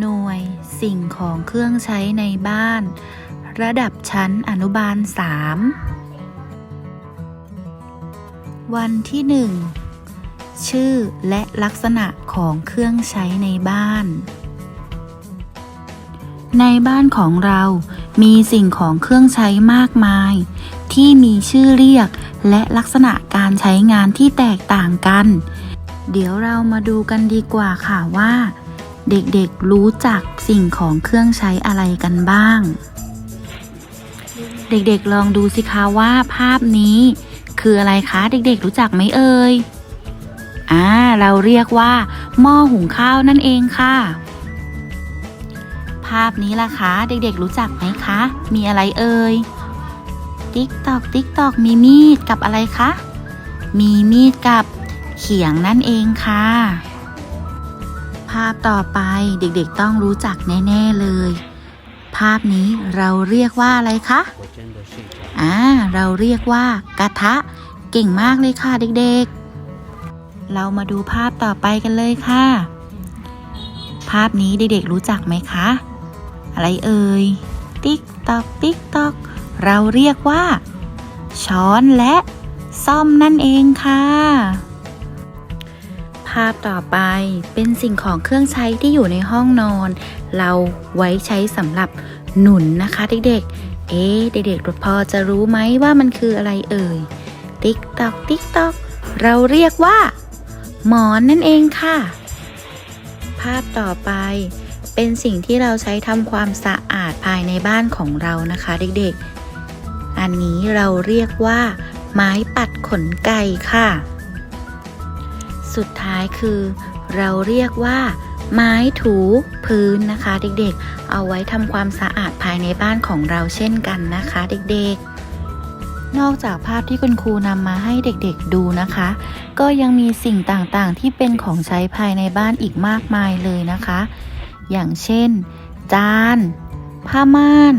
หน่วยสิ่งของเครื่องใช้ในบ้าน ระดับชั้นอนุบาล 3 วันที่หนึ่งชื่อและลักษณะของเครื่องใช้ในบ้าน ในบ้านของเรามีสิ่งของเครื่องใช้มากมาย ที่มีชื่อเรียกและลักษณะการใช้งานที่แตกต่างกัน เดี๋ยวเรามาดูกันดีกว่าค่ะว่า เด็กๆรู้จักสิ่งของเครื่องใช้อะไรกันบ้าง เด็กๆลองดูสิคะว่าภาพนี้ คืออะไรคะ เด็กๆรู้จักไหมเอ่ยอ่าเราเรียกว่าหม้อหุงข้าวนั่นเองค่ะ ภาพนี้ล่ะคะเด็กๆรู้จักไหมคะ มีอะไรเอ่ยติ๊กตอกติ๊กตอกมีมีดกับอะไรคะ มีมีดกับเขียงนั่นเองค่ะ ภาพต่อไปเด็กๆต้องรู้จักแน่ ๆเลย ภาพนี้เราเรียกว่าอะไรคะอ่าเราเรียกว่ากระทะ เก่งมากเลยค่ะเด็กๆ เรามาดูภาพต่อไปกันเลยค่ะ ภาพนี้เด็กๆรู้จักไหมคะ อะไรเอ่ย ติ๊กตอกติ๊กตอกเราเรียกว่า ช้อนและซ่อมนั่นเองค่ะ ภาพต่อไปเป็นสิ่งของเครื่องใช้ที่อยู่ในห้องนอน เราไว้ใช้สำหรับหนุนนะคะเด็กๆ เอ๊เด็กๆพอจะรู้ไหมว่ามันคืออะไรเอ่ย ติ๊กตอกติ๊กตอกเราเรียกว่า หมอนนั่นเองค่ะ ภาพต่อไปเป็นสิ่งที่เราใช้ทำความสะอาดภายในบ้านของเรานะคะเด็กๆ อันนี้เราเรียกว่า ไม้ปัดขนไก่ค่ะ สุดท้ายคือ เราเรียกว่า ไม้ถูพื้นนะคะเด็กๆ เอาไว้ทำความสะอาดภายในบ้านของเราเช่นกันนะคะเด็กๆนอกจากภาพที่คุณครูนำมาให้เด็กๆดูนะคะ ก็ยังมีสิ่งต่างๆที่เป็นของใช้ภายในบ้านอีกมากมายเลยนะคะ อย่างเช่น จาน ผ้าม่าน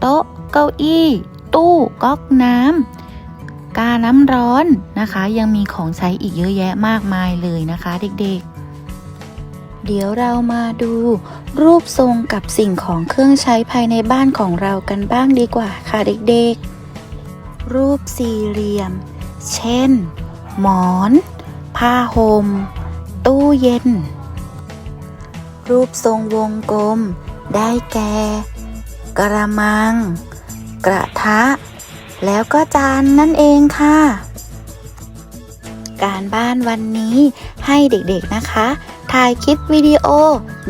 โต๊ะ เก้าอี้ ตู้ ก๊อกน้ำ กาน้ำร้อนนะคะ ยังมีของใช้อีกเยอะแยะมากมายเลยนะคะ เด็กๆ เดี๋ยวเรามาดูรูปทรงกับสิ่งของเครื่องใช้ภายในบ้านของเรากันบ้างดีกว่าค่ะเด็กๆ รูปสี่เหลี่ยม เช่น หมอน ผ้าห่ม ตู้เย็น รูปทรงวงกลม ได้แก่ กระมัง กระทะ แล้วก็จานนั่นเองค่ะ การบ้านวันนี้ให้เด็กๆนะคะ ถ่ายคลิปวิดีโอ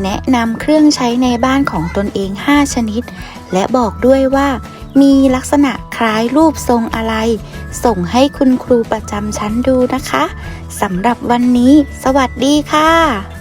แนะนำเครื่องใช้ในบ้านของตนเอง 5 ชนิด และบอกด้วยว่า มีลักษณะคล้ายรูปทรงอะไร ส่งให้คุณครูประจำชั้นดูนะคะสำหรับวันนี้ สวัสดีค่ะ